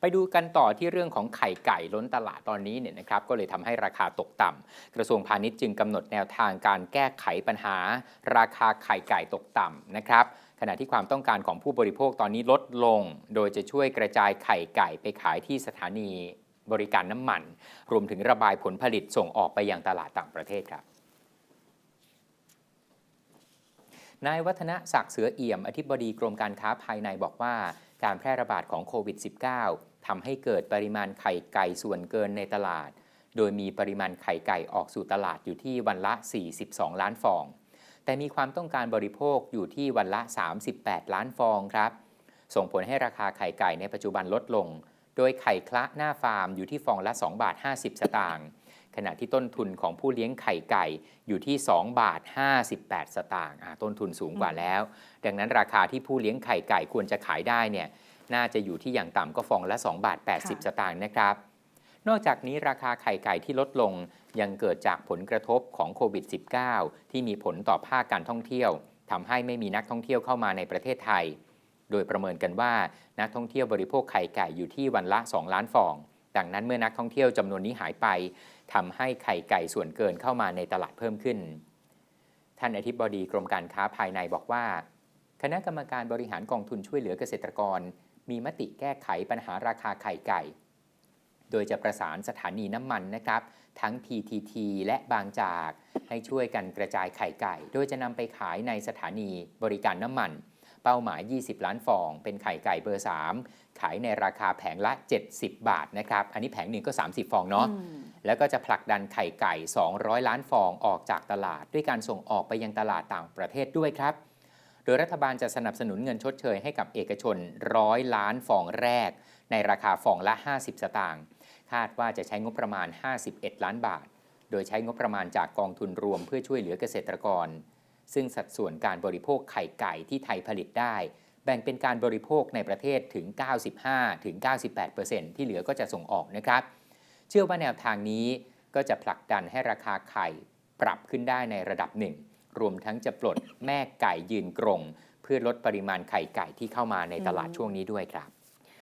ไปดูกันต่อที่เรื่องของไข่ไก่ล้นตลาดตอนนี้เนี่ยนะครับก็เลยทำให้ราคาตกต่ำกระทรวงพาณิชย์จึงกำหนดแนวทางการแก้ไขปัญหา ราคาไข่ไก่ตกต่ำนะครับขณะที่ความต้องการของผู้บริโภคตอนนี้ลดลง โดยจะช่วยกระจายไข่ไก่ไปขายที่สถานีบริการน้ำมัน รวมถึงระบายผลผลิตส่งออกไปยังตลาดต่างประเทศครับนายวัฒนศักดิ์เสือเอี่ยม อธิบดีกรมการค้าภายในบอกว่า การแพร่ระบาดของโควิด -19 ทำให้เกิดปริมาณไข่ไก่ส่วนเกินในตลาด โดยมีปริมาณไข่ไก่ออกสู่ตลาดอยู่ที่วันละ 42 ล้านฟอง แต่มีความต้องการบริโภคอยู่ที่วันละ 38 ล้านฟองครับ ส่งผลให้ราคาไข่ไก่ในปัจจุบันลดลง โดยไข่คละหน้าฟาร์มอยู่ที่ฟองละ 2 บาท 50 สตางค์ ณะที่ต้นทุนของผู้เลี้ยงไข่ไก่อยู่ที่ 2 บาท 58 สตางค์อ่าต้นทุนสูงกว่าแล้ว ดังนั้นราคาที่ผู้เลี้ยงไข่ไก่ควรจะขายได้เนี่ยน่าจะอยู่ที่อย่างต่ำก็ฟองละ 2 บาท 80 สตางค์นะครับ นอกจากนี้ราคาไข่ไก่ที่ลดลงยังเกิดจากผลกระทบของโควิด -19 ที่มีผลต่อภาคการท่องเที่ยวทำให้ไม่มีนักท่องเที่ยวเข้ามาในประเทศไทย โดยประเมินกันว่านักท่องเที่ยวบริโภคไข่ไก่อยู่ที่วันละ 2 ล้านฟอง ดังนั้นเมื่อนักท่องเที่ยวจำนวนนี้หายไป ทำให้ไข่ไก่ส่วนเกินเข้ามาในตลาดเพิ่มขึ้น ท่านอธิบดีกรมการค้าภายในบอกว่า คณะกรรมการบริหารกองทุนช่วยเหลือเกษตรกร มีมติแก้ไขปัญหาราคาไข่ไก่ โดยจะประสานสถานีน้ำมันนะครับ ทั้ง PTT และบางจาก ให้ช่วยกันกระจายไข่ไก่ โดยจะนำไปขายในสถานีบริการน้ำมันเป้าหมาย 20 ล้านฟอง เป็นไข่ไก่เบอร์ 3 ขายในราคาแผงละ 70 บาทนะครับ อันนี้แผงหนึ่งก็ 30 ฟองเนาะ แล้วก็จะผลักดันไข่ไก่ 200 ล้านฟองออกจากตลาด ด้วยการส่งออกไปยังตลาดต่างประเทศด้วยครับ โดยรัฐบาลจะสนับสนุนเงินชดเชยให้กับเอกชนร้อยล้านฟองแรก ในราคาฟองละ 50 สตางค์ คาดว่าจะใช้งบประมาณ 51 ล้านบาท โดยใช้งบประมาณจากกองทุนรวมเพื่อช่วยเหลือเกษตรกร ซึ่งสัดส่วนการบริโภคไข่ไก่ที่ไทยผลิตได้ แบ่งเป็นการบริโภคในประเทศถึง 95-98%ที่เหลือก็จะส่งออกนะครับ เชื่อว่าแนวทางนี้ก็จะผลักดันให้ราคาไข่ปรับขึ้นได้ในระดับหนึ่ง รวมทั้งจะปลดแม่ไก่ยืนกรง เพื่อลดปริมาณไข่ไก่ที่เข้ามาในตลาดช่วงนี้ด้วยครับ